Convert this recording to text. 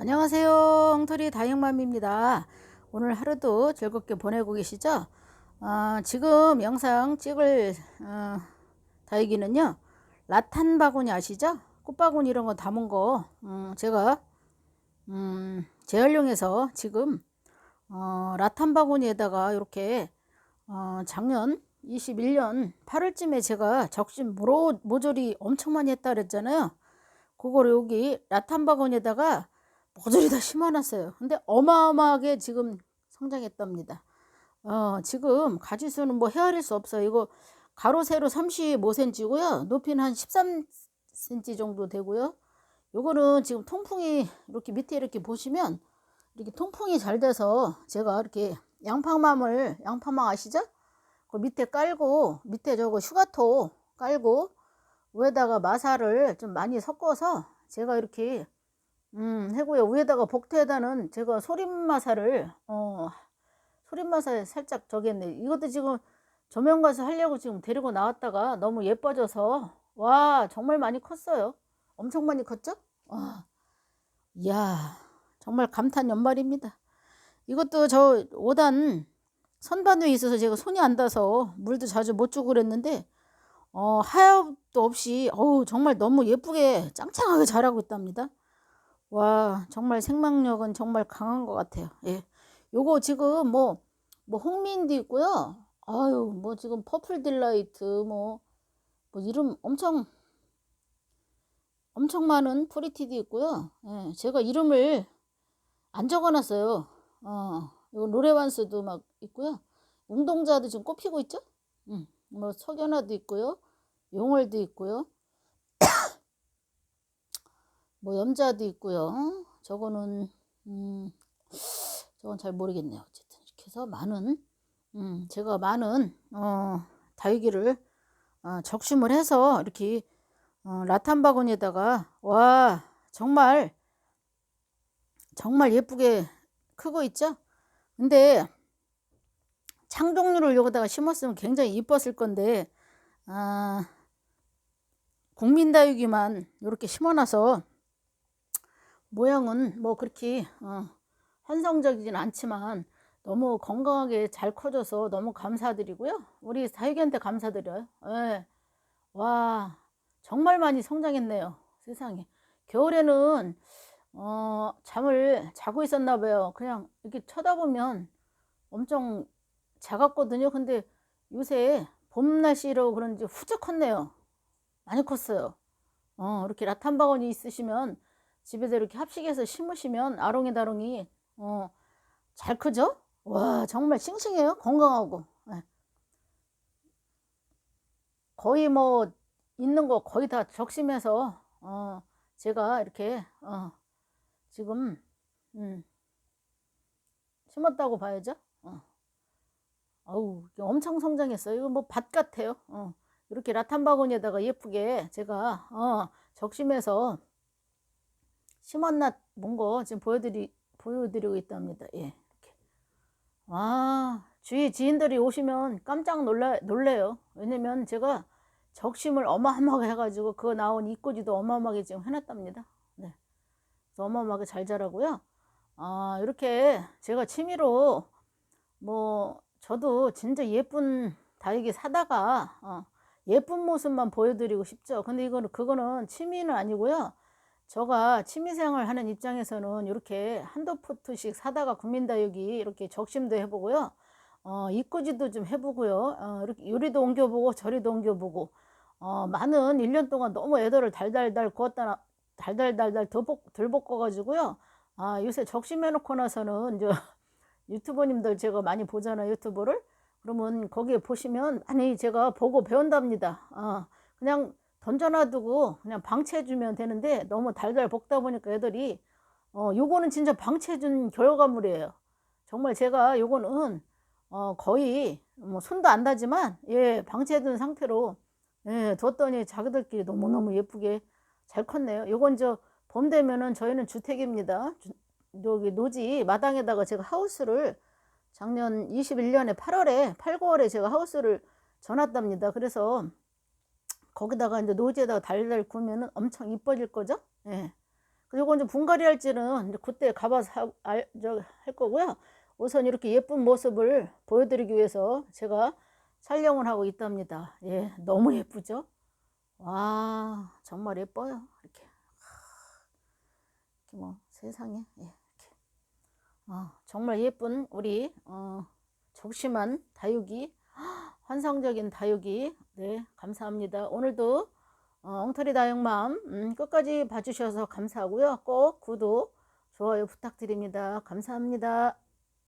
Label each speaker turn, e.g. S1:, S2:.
S1: 안녕하세요. 엉터리 다육맘입니다. 오늘 하루도 즐겁게 보내고 계시죠? 어, 지금 영상 찍을 어, 다육이는요. 라탄 바구니 아시죠? 꽃바구니 이런 거 담은 거 음, 제가 음, 재활용해서 지금 어, 라탄 바구니에다가 이렇게 어, 작년 21년 8월쯤에 제가 모로, 모조리 엄청 많이 했다 그랬잖아요. 그거를 여기 라탄 바구니에다가 모조리 다 심어놨어요. 근데 어마어마하게 지금 성장했답니다. 어, 지금 가지 수는 뭐 헤아릴 수 없어요. 이거 가로 세로 35cm고요. 높이는 한 13cm 정도 되고요. 요거는 지금 통풍이 이렇게 밑에 이렇게 보시면 이렇게 통풍이 잘 돼서 제가 이렇게 양파망을 양파망 아시죠? 그 밑에 깔고 밑에 저거 슈가토 깔고 위에다가 마사를 좀 많이 섞어서 제가 이렇게 음 해고요 위에다가 복태에다는 제가 소림마사를 어 소림마사 살짝 저기 했네 이것도 지금 조명 가서 하려고 지금 데리고 나왔다가 너무 예뻐져서 와 정말 많이 컸어요 엄청 많이 컸죠? 와 이야 정말 감탄 연말입니다 이것도 저 5단 선반 위에 있어서 제가 손이 안 닿아서 물도 자주 못 주고 그랬는데 어, 하엽도 없이 어우 정말 너무 예쁘게 짱짱하게 자라고 있답니다. 와 정말 생명력은 정말 강한 것 같아요. 예, 요거 지금 뭐 뭐 홍민도 있고요. 아유 뭐 지금 퍼플 딜라이트 뭐, 뭐 이름 엄청 엄청 많은 프리티도 있고요. 예, 제가 이름을 안 적어 놨어요. 어, 이거 노래완스도 막 있고요. 웅동자도 지금 꽃피고 있죠? 음, 뭐 석연화도 있고요. 용월도 있고요. 뭐 염자도 있고요. 저거는 음, 저건 잘 모르겠네요. 어쨌든 이렇게 해서 많은 음, 제가 많은 어, 다육이를 어, 적심을 해서 이렇게 어, 라탄 바구니에다가 와 정말 정말 예쁘게 크고 있죠. 근데 창종류를 여기다가 심었으면 굉장히 이뻤을 건데 아, 국민다육이만 이렇게 심어놔서 모양은 뭐 그렇게 어, 환성적이진 않지만 너무 건강하게 잘 커져서 너무 감사드리고요. 우리 다육이한테 감사드려요. 예. 와 정말 많이 성장했네요. 세상에. 겨울에는 어, 잠을 자고 있었나 봐요. 그냥 이렇게 쳐다보면 엄청 작았거든요. 근데 요새 봄 날씨로 그런지 후적 컸네요. 많이 컸어요. 어, 이렇게 라탄 바구니 있으시면 집에서 이렇게 합식해서 심으시면 아롱이다롱이 어, 잘 크죠? 와, 정말 싱싱해요. 건강하고. 네. 거의 뭐 있는 거 거의 다 적심해서 어, 제가 이렇게 어, 지금 음, 심었다고 봐야죠. 어. 아우 엄청 성장했어요. 이거 뭐 밭 같아요. 어. 이렇게 라탄 바구니에다가 예쁘게 제가 어, 적심해서 심었나 뭔거 지금 보여드리 보여드리고 있답니다. 예, 이렇게. 아 주위 지인들이 오시면 깜짝 놀라 놀래요. 왜냐면 제가 적심을 어마어마하게 해가지고 그거 나온 이꼬지도 어마어마하게 지금 해놨답니다. 네, 어마어마하게 잘 자라고요. 아 이렇게 제가 취미로 뭐 저도 진짜 예쁜 다육이 사다가 어, 예쁜 모습만 보여드리고 싶죠. 근데 이거는 그거는 취미는 아니고요. 저가 취미생활 하는 입장에서는 이렇게 한두 포트씩 사다가 국민다육이 이렇게 적심도 해보고요. 어, 이꾸지도 좀 해보고요. 어, 이렇게 요리도 옮겨보고 저리도 옮겨보고 어, 많은 1년 동안 너무 애들을 달달달 구웠다 달달달달 덜 볶아가지고요. 아, 요새 적심해놓고 나서는 저 유튜버님들 제가 많이 보잖아요. 유튜브를. 그러면 거기에 보시면 많이 제가 보고 배운답니다. 어, 그냥 던져놔두고 그냥 방치해주면 되는데 너무 달달 볶다 보니까 애들이 어, 요거는 진짜 방치해준 결과물이에요. 정말 제가 요거는 어, 거의 뭐 손도 안 닿지만 예, 방치해둔 상태로 예, 뒀더니 자기들끼리 너무너무 예쁘게 잘 컸네요. 요건 저 봄 되면은 저희는 주택입니다. 주, 여기 노지 마당에다가 제가 하우스를 작년 21년에 8월에 8, 9월에 제가 하우스를 전놨답니다. 그래서 거기다가 이제 노지에다가 달달 구우면은 엄청 이뻐질 거죠. 예. 그리고 이제 분갈이 할지는 이제 그때 가봐서 하, 알, 저, 할 거고요. 우선 이렇게 예쁜 모습을 보여드리기 위해서 제가 촬영을 하고 있답니다. 예, 너무 예쁘죠? 와, 정말 예뻐요. 이렇게. 이렇게 뭐 세상에 예, 이렇게. 어, 정말 예쁜 우리 어, 적심한 다육이 환상적인 다육이 네 감사합니다. 오늘도 어, 엉터리 다육맘 음, 끝까지 봐주셔서 감사하고요. 꼭 구독 좋아요 부탁드립니다. 감사합니다.